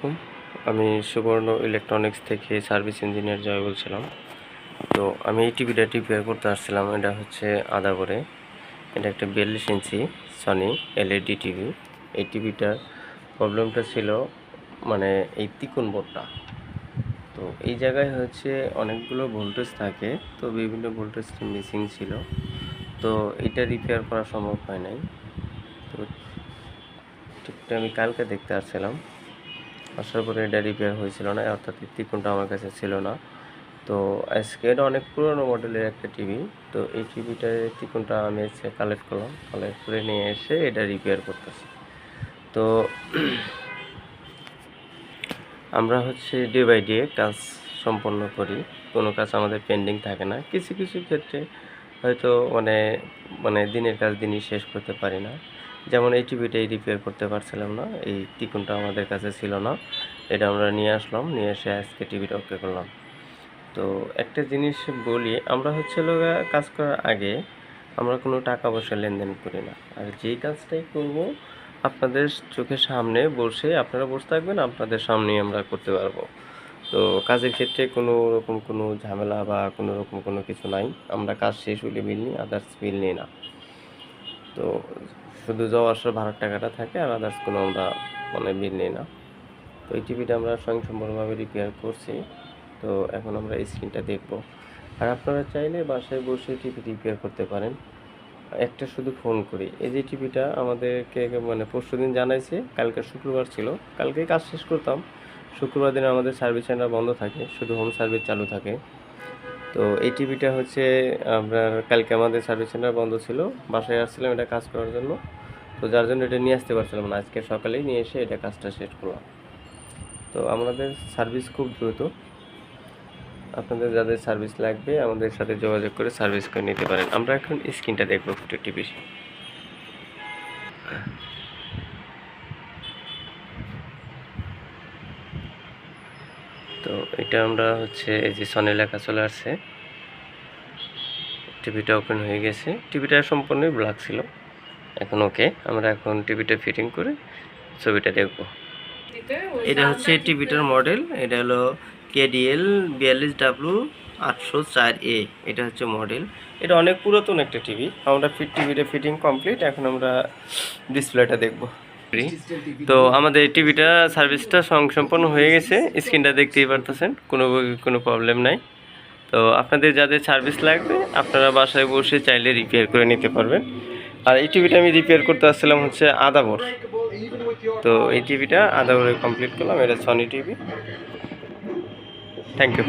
হুম, আমি সুবর্ণ ইলেকট্রনিক্স থেকে সার্ভিস ইঞ্জিনিয়ার জয় বলছিলাম। তো আমি এই টিভিটা রিপেয়ার করতে আসছিলাম এটা হচ্ছে আদা করে। এটা একটা বিয়াল্লিশ ইঞ্চি সনি এলইডি টিভি এই টিভিটার প্রবলেমটা ছিল মানে এই তিকুন বোর্ডটা তো এই জায়গায় হচ্ছে অনেকগুলো ভোল্টেজ থাকে তো বিভিন্ন ভোল্টেজ মিসিং ছিল। তো এটা রিপেয়ার করা সম্ভব হয় নাই। তো টিভিটা আমি কালকে দেখতে আসছিলাম। আসার পরে এটা রিপেয়ার হয়েছিল না, অর্থাৎ ত্রিকোণটা আমার কাছে ছিল না। তো আজকে এটা অনেক পুরনো মডেলের একটা টিভি তো এই টিভিটার ত্রিকোণটা আমি এসে কালেক্ট করলাম কালেক্ট করে নিয়ে এসে এটা রিপেয়ার করতেছি। তো আমরা হচ্ছে ডে বাই ডে কাজ সম্পন্ন করি, কোনো কাজ আমাদের পেন্ডিং থাকে না। কিছু কিছু ক্ষেত্রে হয়তো মানে মানে দিনের কাজ দিনই শেষ করতে পারি না। যেমন এই টিভিটাই রিপেয়ার করতে পারছিলাম না, এই ত্রিকোণটা আমাদের কাছে ছিল না। এটা আমরা নিয়ে আসলাম, নিয়ে এসে আজকে টিভিটা ওকে করলাম। তো একটা জিনিস বলি, আমরা হচ্ছে কাজ করার আগে আমরা কোনো টাকা পয়সা লেনদেন করি না। আর যেই কাজটাই করব, আপনাদের চোখের সামনে বসে আপনারা বসে থাকবেন, আপনাদের সামনেই আমরা করতে পারব। তো কাজের ক্ষেত্রে কোনো রকম কোনো ঝামেলা বা কোনো রকম কোনো কিছু নাই। আমরা কাজ শেষ হলে বিল নিই আদার্স বিল নিই না। তো শুধু যাওয়া আসার ভাড়ার টাকাটা থাকে, আর আদার্স কোনো আমরা মানে বিল নিই না। তো এই টিভিটা আমরা স্বয়ংসম্পূর্ণভাবে রিপেয়ার করছি। তো এখন আমরা স্ক্রিনটা দেখব। আর আপনারা চাইলে বাসায় বসে টিভি রিপেয়ার করতে পারেন। একটা শুধু ফোন করি। এই যে টিভিটা আমাদেরকে মানে পরশু দিন জানাইছে, কালকে শুক্রবার ছিল। কালকে কাজ শেষ করতাম। শুক্রবার দিনে আমাদের সার্ভিস সেন্টার বন্ধ থাকে, শুধু হোম সার্ভিস চালু থাকে। তো এই টিভিটা হচ্ছে আপনার, কালকে আমাদের সার্ভিস সেন্টার বন্ধ ছিল, বাসায় আসছিলাম এটা কাজ করার জন্য। তো যার জন্য এটা নিয়ে আসতে পারছিলাম না, আজকে সকালেই নিয়ে এসে এটা কাজটা শেষ করলাম। তো আমাদের সার্ভিস খুব দ্রুত। আপনাদের যাদের সার্ভিস লাগবে, আমাদের সাথে যোগাযোগ করে সার্ভিস করে নিতে পারেন। আমরা এখন স্ক্রিনটা দেখব একটু টিভির তো এটা আমরা হচ্ছে এই যে সনি লেখা চলে আসছে। টিভিটা ওপেন হয়ে গেছে। টিভিটা সম্পূর্ণই ব্ল্যাক ছিল। এখন ওকে আমরা এখন টিভিটা ফিটিং করে ছবিটা দেখব। এটা হচ্ছে টিভিটার মডেল এটা হলো কেডিএল বিয়াল্লিশ ডাব্লু আটশো চার এ এটা হচ্ছে মডেল এটা অনেক পুরাতন একটা টিভি। আমরা ফিট টিভিটা ফিটিং কমপ্লিট এখন আমরা ডিসপ্লেটা দেখব। তো আমাদের টিভিটা সার্ভিসটা সম্পন্ন হয়ে গেছে। স্ক্রিনটা দেখতেই পারতেছেন কোনো কোনো প্রবলেম নাই। তো আপনাদের যাদের সার্ভিস লাগবে আপনারা বাসায় বসে চাইলে রিপেয়ার করে নিতে পারবেন। আর এই টিভিটা আমি রিপেয়ার করতে আসছিলাম হচ্ছে আদাবর। তো এই টিভিটা আদাবরে কমপ্লিট করলাম এটা সনি টিভি। Thank you